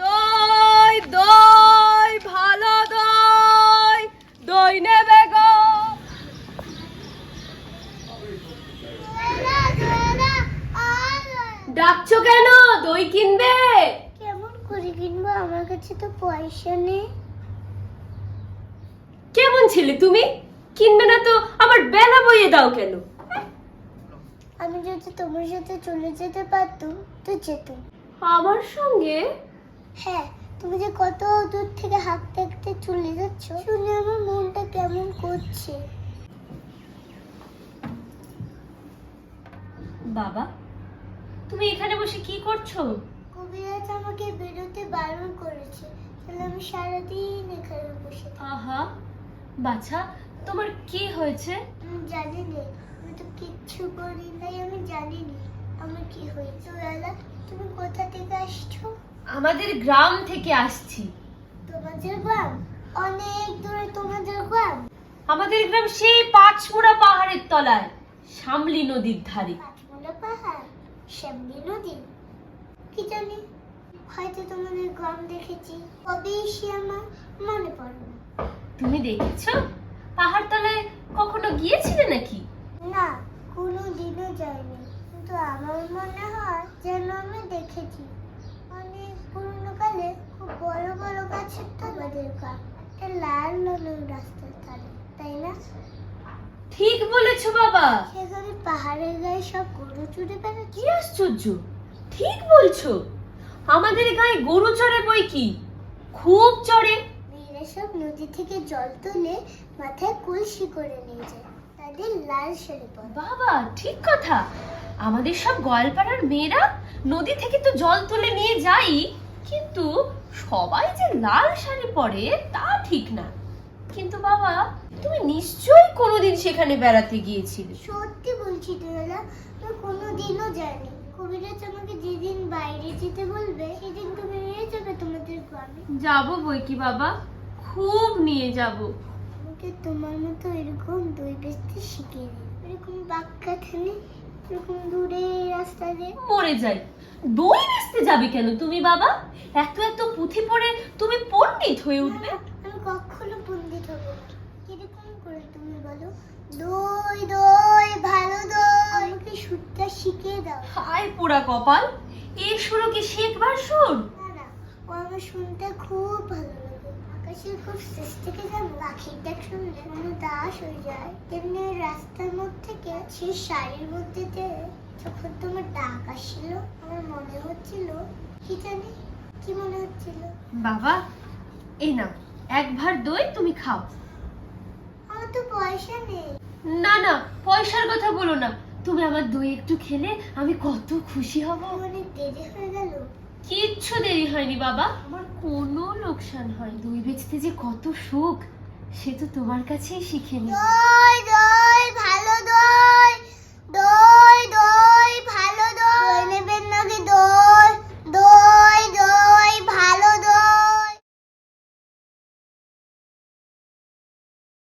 দই দই ভালো দই দই নেবে গো। ডাকছো কেন? দই কিনবে? কেমন করে কিনবো? আমার কাছে তো পয়সা নেই। কেমন ছেলে তুমি? কিনবে না তো? আমার বেলা বইয়ে দাও কেন? আমি যদি তোমার সাথে চলে যেতে পারতুম তো যেতুম। আমার সঙ্গে হ্যাঁ তুমি যে কত দূর থেকে হাঁটতে হাঁটতে চলে যাচ্ছ শুনে আমার মনটা কেমন করছে? বাবা তুমি এখানে বসে কি করছ? কবিরাজ আমাকে বেরোতে বারণ করেছে তাহলে আমি সারাদিন এখানে বসে আহা বাছা তোমার কি হয়েছে? আমি জানি না আমি তো কিচ্ছু করি নাই আমি জানি না আমার কি হয়েছে। লালা তুমি কোথা থেকে আসছো? আমাদের গ্রাম থেকে আসছি। তোমাদের গ্রাম? অনেক দূরে তোমাদের গ্রাম? আমাদের গ্রাম সেই পাঁচমুড়া পাহাড়ের তলায় শামলি নদীর ধারে। পাঁচমুলা পাহাড়? শ্যামলি নদী? কি জানি? হয়তো তোমাদের গ্রাম দেখেছি। কবে এসে আমার মনে পড়ে না। তুমি দেখেছ? পাহাড় তলায় কখনো গিয়েছিলে নাকি? না কোনো দিনও যায়নি কিন্তু আমার মনে হয় যেন আমি দেখেছি অনেক পুরনো কালে খুব বড় একটা লাল রাস্তার ধারে তাই না ঠিক বলেছ বাবা। সেখানে পাহাড়ের গায়ে সব গরু বেড়াচ্ছে কি আশ্চর্য? ঠিক বলছো। আমাদের গায়ে গরু চড়ে বই কি? খুব চড়ে। মেয়েরা সব নদী থেকে জল তুলে মাথায় কলসি করে নিয়ে যায়। তাদের লাল শাড়ি পরে। বাবা ঠিক কথা। আমাদের সব গোয়ালপাড়ার মেয়েরা নদী থেকে তো জল তুলে নিয়ে যাই। কিন্তু সবাই যে লাল শাড়ি পরে তা ঠিক না। কিন্তু বাবা তুমি নিশ্চয়ই কোনোদিন সেখানে বেড়াতে গিয়েছিলে। সত্যি বলছি তোরা আমি কোনোদিনও যাইনি। কবিরাজ আমাকে যেদিন বাইরে যেতে বলবে সেদিন তুমি নিয়ে যাবে তোমাদের গ্রামে। যাব বই কি বাবা? খুব নিয়ে যাব। আমাকে তোমার মতো এরকম দই বেচতে শিখিয়ে এরকম বাক্কাখানে এরকম দূরে রাস্তা দিয়ে মরে যাই। দই বেচতে যাবে কেন তুমি বাবা? এত এত পুঁথি পড়ে তুমি পণ্ডিত হয়ে উঠবে। আমি কখনো পণ্ডিত হব কীরকম করে তুমি বলো? দই দই ভালো দই। আমাকে সুরটা শিখিয়ে দাও। হায় পোড়া কপাল এই সুরো কি শেখবার সুর? ও আমার শুনতে খুব ভালো লাগে। আকাশের খুব শেষ থেকে যেমন পাখিটা শুনলে মনে দাস হয়ে যায়। তেমনি রাস্তার মধ্যে থেকে সেই শাড়ির মধ্যে দিয়ে যখন তোমার ডাক আসছিল আমার মনে হচ্ছিল কি জানি কি মনে হচ্ছিল? বাবা এই নাও এক ভার দই তুমি খাও। আমার তো পয়সা নেই। না না পয়সার কথা বলো না। তুমি আমার দই একটু খেলে আমি কত খুশি হব। অনেক দেরি হয়ে গেল? কিচ্ছু দেরি হয়নি বাবা। আমার কোনো লোকসান হয় দই বেচতে যে কত সুখ সে তো তোমার কাছেই শিখে নি। দই দই দই!